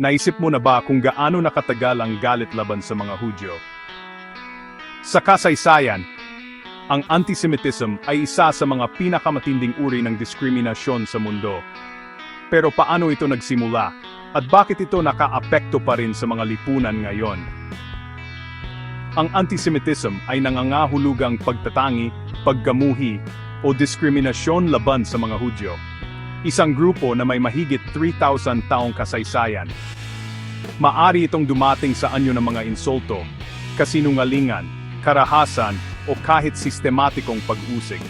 Naisip mo na ba kung gaano nakatagal ang galit laban sa mga Hudyo? Sa kasaysayan, ang antisemitism ay isa sa mga pinakamatinding uri ng diskriminasyon sa mundo. Pero paano ito nagsimula? At bakit ito nakaapekto pa rin sa mga lipunan ngayon? Ang antisemitism ay nangangahulugang pagtatangi, paggamuhi, o diskriminasyon laban sa mga Hudyo. Isang grupo na may mahigit 3,000 taong kasaysayan. Maari itong dumating sa anyo ng mga insulto, kasinungalingan, karahasan, o kahit sistematikong pag-usig.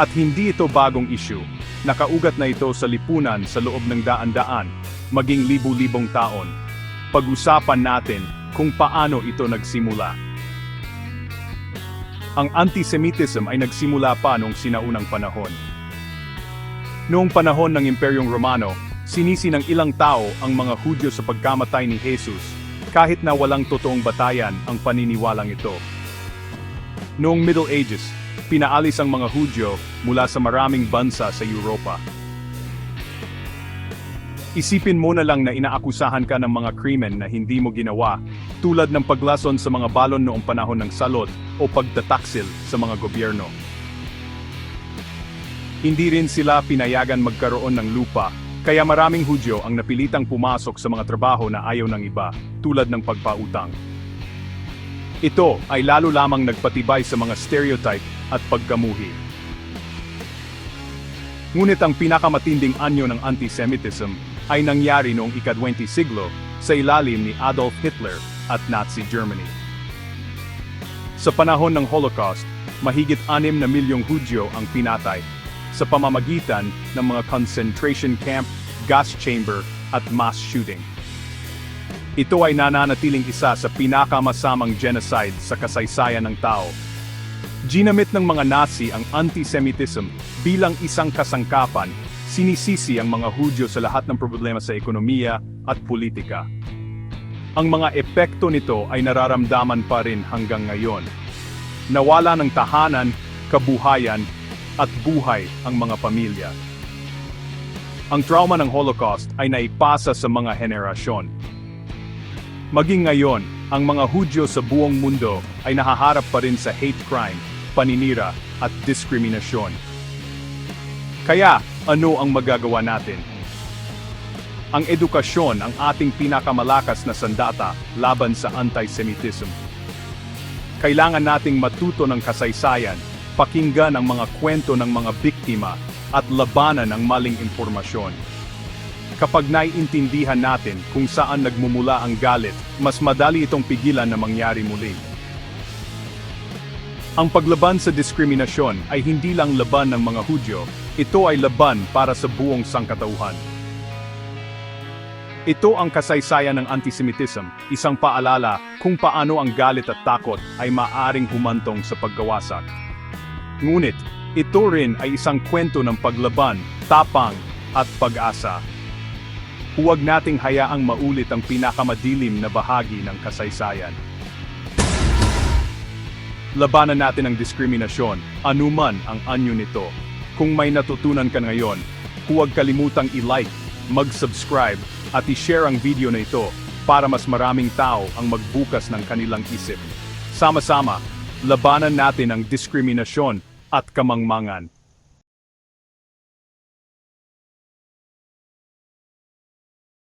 At hindi ito bagong issue, nakaugat na ito sa lipunan sa loob ng daan-daan, maging libu-libong taon. Pag-usapan natin kung paano ito nagsimula. Ang antisemitism ay nagsimula pa noong sinaunang panahon. Noong panahon ng Imperyong Romano, sinisi ng ilang tao ang mga Hudyo sa pagkamatay ni Jesus, kahit na walang totoong batayan ang paniniwalang ito. Noong Middle Ages, pinaalis ang mga Hudyo mula sa maraming bansa sa Europa. Isipin mo na lang na inaakusahan ka ng mga krimen na hindi mo ginawa, tulad ng paglason sa mga balon noong panahon ng salot o pagtataksil sa mga gobyerno. Hindi rin sila pinayagan magkaroon ng lupa, kaya maraming Hudyo ang napilitang pumasok sa mga trabaho na ayaw ng iba, tulad ng pagpautang. Ito ay lalo lamang nagpatibay sa mga stereotype at paggamuhi. Ngunit ang pinakamatinding anyo ng antisemitism ay nangyari noong ika-20 siglo sa ilalim ni Adolf Hitler at Nazi Germany. Sa panahon ng Holocaust, mahigit 6 na milyong Hudyo ang pinatay sa pamamagitan ng mga concentration camp, gas chamber at mass shooting. Ito ay nananatiling isa sa pinakamasamang genocide sa kasaysayan ng tao. Ginamit ng mga Nazi ang antisemitism bilang isang kasangkapan, sinisisi ang mga Hudyo sa lahat ng problema sa ekonomiya at politika. Ang mga epekto nito ay nararamdaman pa rin hanggang ngayon. Nawala ng tahanan, kabuhayan, at buhay ang mga pamilya. Ang trauma ng Holocaust ay naipasa sa mga henerasyon. Maging ngayon, ang mga Hudyo sa buong mundo ay nahaharap pa rin sa hate crime, paninira, at diskriminasyon. Kaya, ano ang magagawa natin? Ang edukasyon ang ating pinakamalakas na sandata laban sa antisemitism. Kailangan nating matuto ng kasaysayan, pakinggan ang mga kwento ng mga biktima, at labanan ang maling impormasyon. Kapag naiintindihan natin kung saan nagmumula ang galit, mas madali itong pigilan na mangyari muli. Ang paglaban sa diskriminasyon ay hindi lang laban ng mga Hudyo, ito ay laban para sa buong sangkatauhan. Ito ang kasaysayan ng antisemitism, isang paalala kung paano ang galit at takot ay maaring humantong sa paggawasak. Ngunit, ito rin ay isang kwento ng paglaban, tapang, at pag-asa. Huwag nating hayaang maulit ang pinakamadilim na bahagi ng kasaysayan. Labanan natin ang diskriminasyon, anuman ang anyo nito. Kung may natutunan ka ngayon, huwag kalimutang i-like, mag-subscribe, at i-share ang video na ito para mas maraming tao ang magbukas ng kanilang isip. Sama-sama, labanan natin ang diskriminasyon at kamangmangan.